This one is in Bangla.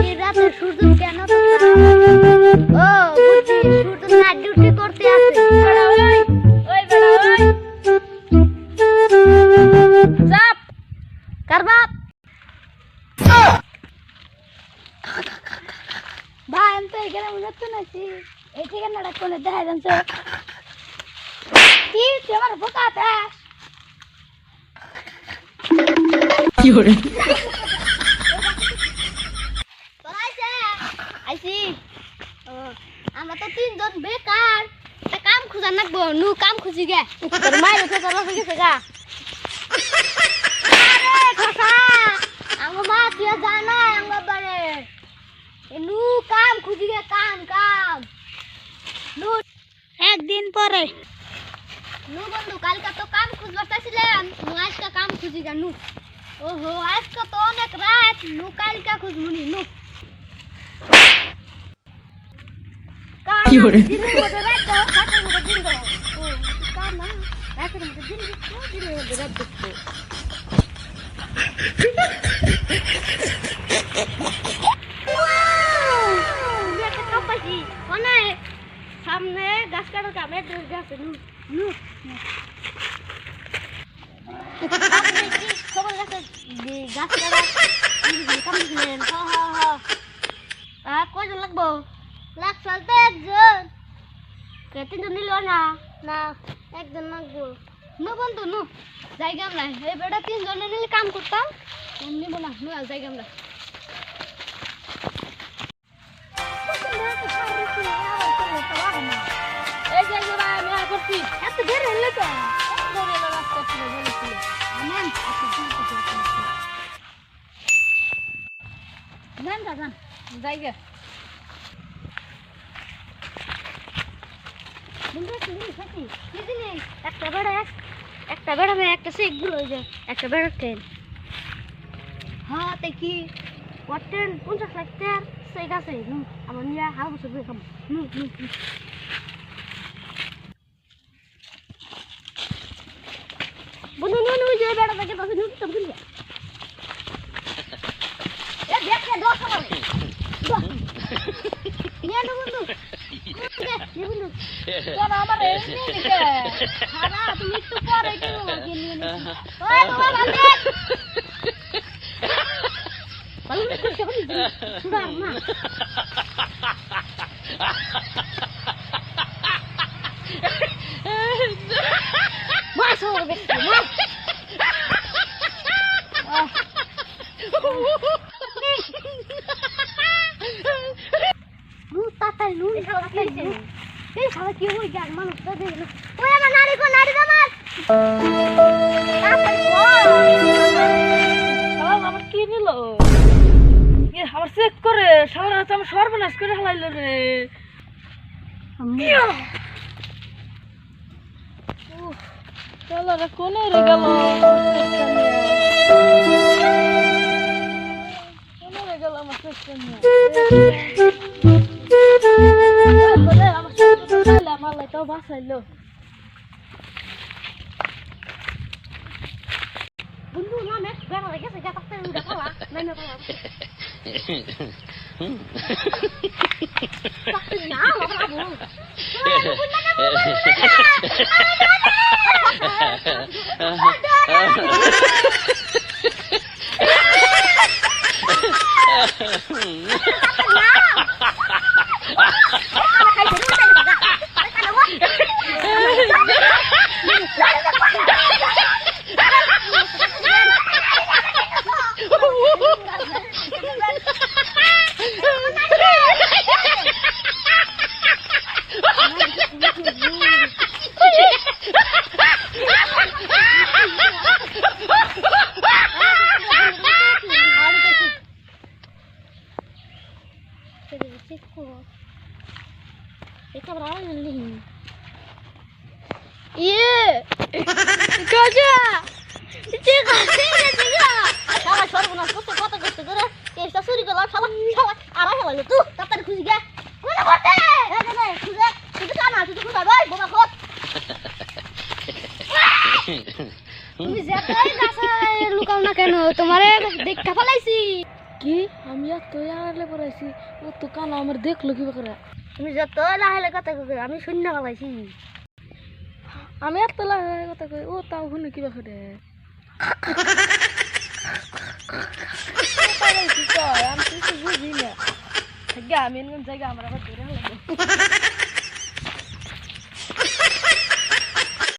এই রাতে সূর্য কেন তো ও বুঝছি কি তুই আমার তো তিনজন বেকার কাম খুঁজা নাকবো নু কাম খুঁজি গে মায়ের উঠে তোর হয়ে গেছে গা আমার মা তুই জানা আমার বারে নু কাম খুঁজি গে কাম কাম। নু একদিন পরে নু বন্ধু কালকে তো কাম খুঁজবার চাইছিলাম আজকে কাম খুঁজি গে নু। ওহো আজকে তো অনেক রাত নু কালকে খুঁজমুনি নু কি করে দিনের মধ্যে রাত দাও রাতের মধ্যে দিন দাও ও কার না রাতের মধ্যে দিন দিচ্ছ দিনের মধ্যে রাত দিচ্ছ তুমি একটা কাপ পাইছি মানে সামনে গাছ কাটার কামে দুই গাছ নু নু আপনি কি সকল গাছে দি- গাছ কাটা কাম দিলেন হ হ হ। আর কয়জন লাগবো? লাখ চলতে একজন। কে তিনজন নিল না? না একজন লাগবো। নু বন্ধু নু। জায়গা আমরা এই বেটা তিনজনে নিলে কাম করতাম। নিব না নু জায়গা আমরা এই যে আমি করছি। এত দেরি হলো তো একটা বেড়া একটা বেড়া একটা সে গুলো হয়ে একটা বেড়া ট্রেন হ্যাঁ তাই কি ওর ট্রেন পঞ্চাশ লাখ টাকার আমার নিয়ে হাল বের খাম নু নু নু বন্ধু নু নু যে বেড়া থাকে তাতে নু তো বুঝলি এ দেখ কে দশ হবে নিয়ে নো বন্ধু নিয়ে বন্ধু কেন আমার এই নিয়ে নিতে খানা তুমি একটু পরে একটু নিয়ে নিতে ওই নু তাতাই নু তাতাই এই শালা কি আমার কো নিল চেক করে শালা তো আমার সর্বনাশ করে হালাইল রে শালা রে কোনে রে গেল কোনে রে গেল আমার চেকটা ito basalo. Bundo na, Mek. Gara lagi sa gatak tayo udah kalah. Nana pa lang. Sakti na, wala ka mo. Wala, bunda na mo, bunda na! Ano na? Ano na? নাই না খাওয়া তাতে না বাবা বল Iya. Kaja. Cika, cika, cika. Salah সর্বনাশ করতে কত করতে করে কেসটা চুরি করলাম শালা শালা আড়াই হলো তুই তাড়াতাড়ি খুঁজি গে কোনে করতে এই যে নে খুঁজে তুই কানা তুই খুঁজা ভাই বোমা খোঁজ তুমি যেতে গাছে লুকাও না কেন কেন তোমারে দেখা ফেলাইছি কি? আমি এত আড়লে পড়াইছি ও তো কানা আমার দেখল কি করে? তুমি যত লাহেলে কথা কই আমি শূন্য ফেলাইছি আমি এত লাগে কথা কই ও তাও শুনে করে কি কয় আমি বুঝি না আমি জায়গা আমার আবার ধরে হলো